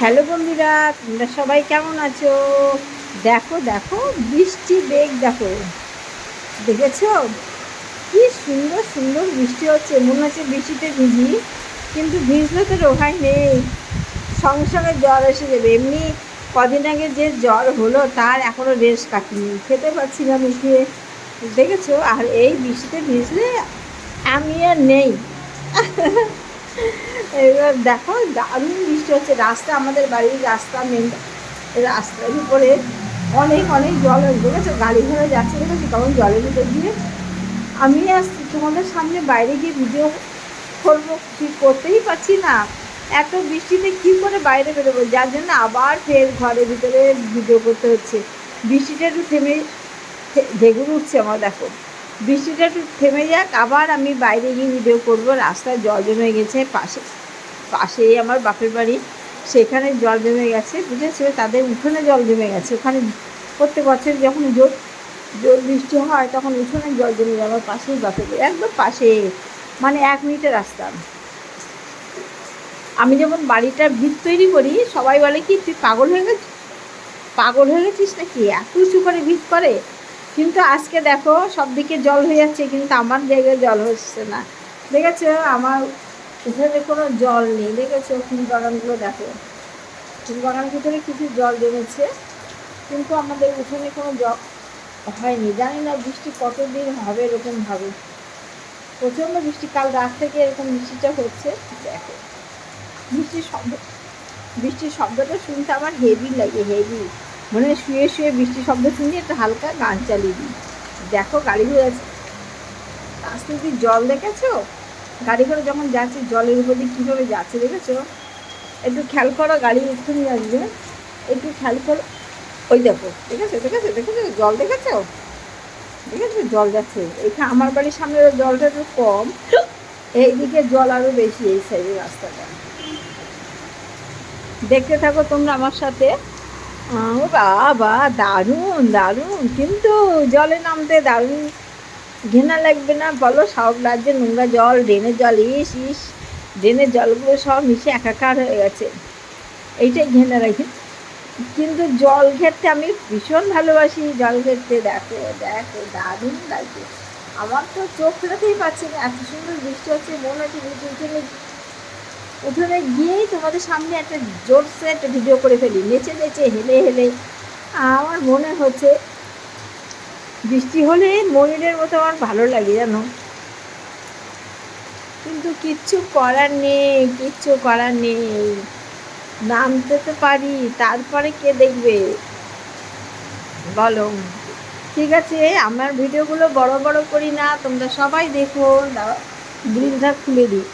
Hello বন্ধুরা, তোমরা সবাই কেমন আছো? দেখো দেখো, বৃষ্টি বেগ, দেখো। দেখেছ? কি সুন্দর সুন্দর বৃষ্টি হচ্ছে। মনে হচ্ছে বৃষ্টিতে ভিজি, কিন্তু ভিজলে তো রোহাই নেই। সঙ্গে সঙ্গে জ্বর এসে যাবে। এমনি কদিন আগে যে জ্বর হলো, তার এখনও রেস কাটিনি। খেতে পারছি না মিশিয়ে দেখেছ? আর এই বৃষ্টিতে ভিজলে আমি আর নেই। এবার দেখো, দারুণ বৃষ্টি হচ্ছে। রাস্তা, আমাদের বাড়ির রাস্তা মেন রাস্তার উপরে অনেক অনেক জল দেখেছ গাড়ি ঘোড়া যাচ্ছে দেখেছ তখন জলের ভিতর দিয়ে আমি আজ তোমাদের সামনে বাইরে গিয়ে ভিডিও করব। কি করতেই পারছি না। এত বৃষ্টিতে কী করে বাইরে বেরোবো? যার জন্য আবার ফের ঘরের ভিতরে ভিডিও করতে হচ্ছে। বৃষ্টিটা একটু থেমে ঢেগুর উঠছে আমার, দেখো। বৃষ্টিটা একটু থেমে যাক, আবার আমি বাইরে গিয়ে ভিডিও করব। রাস্তায় জল জমে গেছে, পাশে, পাশেই আমার বাপের বাড়ি। সেখানে জল জমে গেছে, বুঝেছ? তাদের উঠোনে জল জমে গেছে। ওখানে প্রত্যেক বছর যখন জোর জোর বৃষ্টি হয়, তখন উঠোনে জল জমে যায়। আমার পাশেই বাপের বাড়ি, একদম পাশে মানে এক মিনিটের রাস্তা। আমি যখন বাড়িটার ভিত তৈরি করি, সবাই বলে কি, তুই পাগল হয়ে গেছিস পাগল হয়ে গেছিস নাকি? এত উঁচু করে ভিত করে? কিন্তু আজকে দেখো সব দিকে জল হয়ে যাচ্ছে, কিন্তু আমার জায়গায় জল হচ্ছে না। দেখেছ? আমার উঠোনে কোনো জল নেই। দেখেছ? ফুল বাগানগুলো দেখো। ফুল বাগান ভিতরে কিছু জল জমেছে? কিন্তু আমাদের উঠোনে কোনো জল হয়নি। জানি না বৃষ্টি কতদিন হবে এরকমভাবে প্রচণ্ড বৃষ্টি। কাল রাত থেকে এরকম বৃষ্টিটা হচ্ছে। দেখো। বৃষ্টির শব্দ বৃষ্টির শব্দটা শুনতে আমার হেভি লাগে হেভি মনে শুয়ে শুয়ে বৃষ্টির শব্দ শুনি একটা হালকা গান চালিয়ে দিই। দেখো গাড়ি ঘোড়া আছে রাস্তা দিয়ে জল দেখেছ? গাড়ি করে যখন যাচ্ছে, জলের উপর দিয়ে কীভাবে যাচ্ছে দেখেছ? একটু খেয়াল করো গাড়ি এক্ষুনি আসবে একটু খেয়াল করো। ওই দেখো, দেখেছ দেখেছ দেখেছ? জল দেখেছ? দেখেছ? জল যাচ্ছে। এখানে আমার বাড়ির সামনে জলটা একটু কম। এইদিকে জল আরও বেশি এই সাইডের রাস্তাটা। দেখতে থাকো তোমরা আমার সাথে। বাবা, দারুণ দারুণ। কিন্তু জলে নামতে দারুণ। ঘেনা লাগবে না, বলো সব রাজ্যে নোংরা জল, ড্রেনের জল, ইস ইস। ড্রেনের জলগুলো সব মিশে একাকার হয়ে গেছে। এইটাই ঘেনা রাখি কিন্তু জল ঘেরতে আমি ভীষণ ভালোবাসি। জল ঘেরতে দেখো দেখো, দারুণ লাগছে আমার তো চোখ ফেরাতেই পাচ্ছি না। এত সুন্দর বৃষ্টি হচ্ছে, মনে হচ্ছে বৃষ্টি উঠোনে গিয়েই তোমাদের সামনে একটা জোরসে একটা ভিডিও করে ফেলি। নেচে নেচে, হেলে হেলে। আমার মনে হচ্ছে বৃষ্টি হলে ময়ূরের মতো আমার ভালো লাগে, জানো? কিন্তু কিচ্ছু করার নেই, কিচ্ছু করার নেই। নামতে তো পারি, তারপরে কে দেখবে? বলো। ঠিক আছে, আমার ভিডিওগুলো বড় বড় করি না, তোমরা সবাই দেখো। গ্রিলটা খুলে দিই।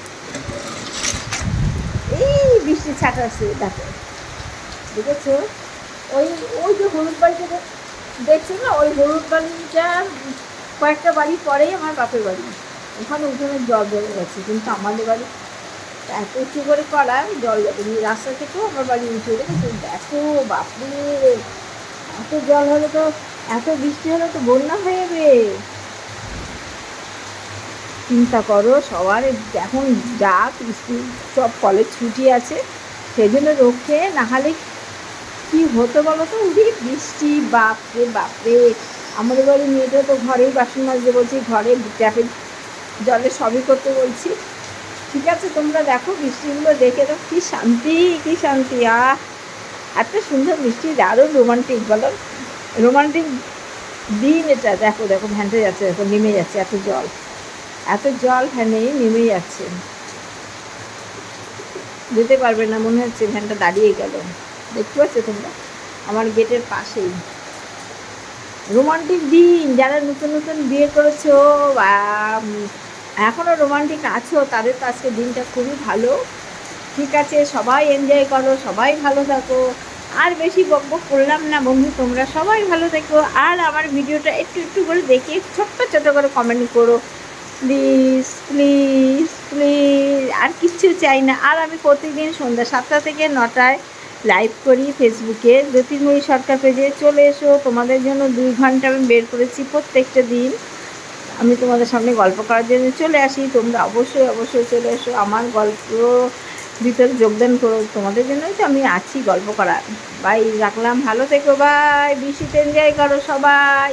বৃষ্টি ছাটাচ্ছে দেখো। দেখেছ ওই ওই যে হলুদ বাড়িটা দেখছ না? ওই হলুদ বাড়িটা কয়েকটা বাড়ি পরেই আমার বাপের বাড়ি। ওখানে উঠোনে জল জমে গেছে, কিন্তু আমাদের বাড়ি এত উঁচু করে করা জল যাবে রাস্তা থেকেও আমার বাড়ি উঁচু দেখেছ দেখো, বাপরে, এত জল হলে তো, এত বৃষ্টি হলে তো বন্যা হয়ে যাবে। চিন্তা করো, সবার এখন যা স্কুল, সব কলেজ ছুটি আছে সেই জন্য রক্ষে, নাহলে কি হতো বলো তো? উঠি বৃষ্টি, বাপরে বাপরে। আমাদের বাড়ির মেয়েটা তো ঘরেই বাসন মাজতে বলছি, ঘরে ট্যাপে জলে সবই করতে বলছি। ঠিক আছে, তোমরা দেখো বৃষ্টিগুলো দেখে তো কী শান্তি কী শান্তি। আহ, এত সুন্দর বৃষ্টি দারুণ রোমান্টিক বলো। রোমান্টিক দিন এটা, দেখো দেখো, ভ্যানটা যাচ্ছে, দেখো, নেমে যাচ্ছে এত জল। এত জল ভ্যানে নেমে যাচ্ছে। যেতে পারবে না, মনে হচ্ছে ভ্যানটা দাঁড়িয়ে গেল। দেখতে পাচ্ছ তোমরা? আমার গেটের পাশেই। রোমান্টিক দিন, যারা নতুন নতুন বিয়ে করেছ বা এখনও রোমান্টিক আছো, তাদের তো আজকে দিনটা খুবই ভালো। ঠিক আছে, সবাই এনজয় করো, সবাই ভালো থাকো। আর বেশি বক বক করলাম না বন্ধু, তোমরা সবাই ভালো থেকো। আর আমার ভিডিওটা একটু একটু করে দেখে ছোট্ট ছোটো করে কমেন্ট করো। প্লিজ প্লিজ প্লিজ আর কিচ্ছু চাই না। আর আমি প্রতিদিন সন্ধ্যা সাতটা থেকে নটায় লাইভ করি ফেসবুকে জ্যোতির্ময়ী সরকার পেজে চলে এসো। তোমাদের জন্য দুই ঘণ্টা আমি বের করেছি প্রত্যেকটা দিন। আমি তোমাদের সামনে গল্প করার জন্য চলে আসি। তোমরা অবশ্যই অবশ্যই চলে এসো। আমার গল্প ভিতরে যোগদান করো। তোমাদের জন্যই তো আমি আছি গল্প করার। বাই রাখলাম। ভালো থেকো। বাই বৃষ্টিতে এনজয় করো সবাই।